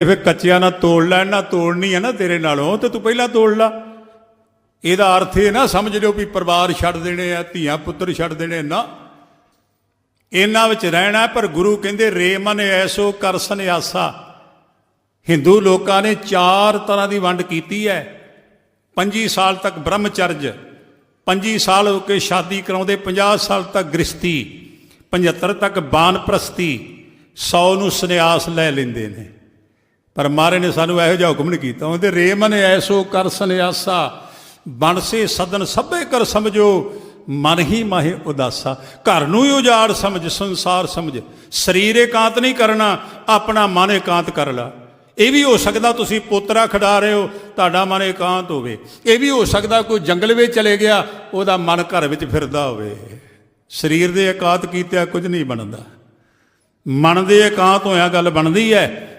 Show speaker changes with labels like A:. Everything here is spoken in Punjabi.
A: ਫਿਰ ਕੱਚਿਆਂ ਨਾਲ ਤੋੜ ਲੈਣ ਨਾ ਤੋੜਨੀ ਹੈ ਨਾ ਤੇਰੇ ਨਾਲੋਂ, ਤੇ ਤੂੰ ਪਹਿਲਾਂ ਤੋੜ ਲਾ। ਇਹਦਾ ਅਰਥ ਇਹ ਨਾ ਸਮਝ ਲਿਓ ਵੀ ਪਰਿਵਾਰ ਛੱਡ ਦੇਣੇ ਆ, ਧੀਆਂ ਪੁੱਤਰ ਛੱਡ ਦੇਣੇ ਨਾ। ਇਹਨਾਂ ਵਿੱਚ ਰਹਿਣਾ, ਪਰ ਗੁਰੂ ਕਹਿੰਦੇ, ਰੇਮਨ ਐਸੋ ਕਰ ਆਸਾ ਹਿੰਦੂ ਲੋਕਾਂ ਨੇ ਚਾਰ ਤਰ੍ਹਾਂ ਦੀ ਵੰਡ ਕੀਤੀ ਹੈ 25 ਸਾਲ ਤੱਕ ਬ੍ਰਹਮਚਰਜ 25 ਸਾਲ ਹੋ ਕੇ ਸ਼ਾਦੀ ਕਰਾਉਂਦੇ 50 ਸਾਲ ਤੱਕ ਗ੍ਰਸਤੀ 75 ਤੱਕ ਬਾਨਪ੍ਰਸਤੀ 100 ਨੂੰ ਸੰਨਿਆਸ ਲੈ ਲੈਂਦੇ ਨੇ। ਪਰ ਮਾਰੇ ਨੇ ਸਾਨੂੰ ਇਹੋ ਜਿਹਾ ਹੁਕਮ ਨਹੀਂ ਕੀਤਾ। ਉਹਦੇ ਰੇ ਮਨ ਐਸੋ ਕਰ ਸੰਨਿਆਸਾ, ਬਣਸੇ ਸਦਨ ਸਭੇ ਕਰ ਸਮਝੋ, ਮਨ ਹੀ ਮਾਹੇ ਉਦਾਸਾ। ਘਰ ਨੂੰ ਹੀ ਉਜਾੜ ਸਮਝ, ਸੰਸਾਰ ਸਮਝ। ਸਰੀਰ ਇਕਾਂਤ ਨਹੀਂ ਕਰਨਾ, ਆਪਣਾ ਮਨ ਇਕਾਂਤ ਕਰ ਲਾ। ਇਹ ਵੀ ਹੋ ਸਕਦਾ ਤੁਸੀਂ ਪੋਤਰਾ ਖੜਾ ਰਹੇ ਹੋ, ਤੁਹਾਡਾ ਮਨ ਇਕਾਂਤ ਹੋਵੇ। ਇਹ ਵੀ ਹੋ ਸਕਦਾ ਕੋਈ ਜੰਗਲ ਵਿੱਚ ਚਲੇ ਗਿਆ, ਉਹਦਾ ਮਨ ਘਰ ਵਿੱਚ ਫਿਰਦਾ ਹੋਵੇ। ਸਰੀਰ ਦੇ ਇਕਾਂਤ ਕੀਤਿਆ ਕੁਝ ਨਹੀਂ ਬਣਦਾ। ਮਨ ਦੇ ਇਕਾਂਤ ਹੋਇਆ ਗੱਲ ਬਣਦੀ ਹੈ।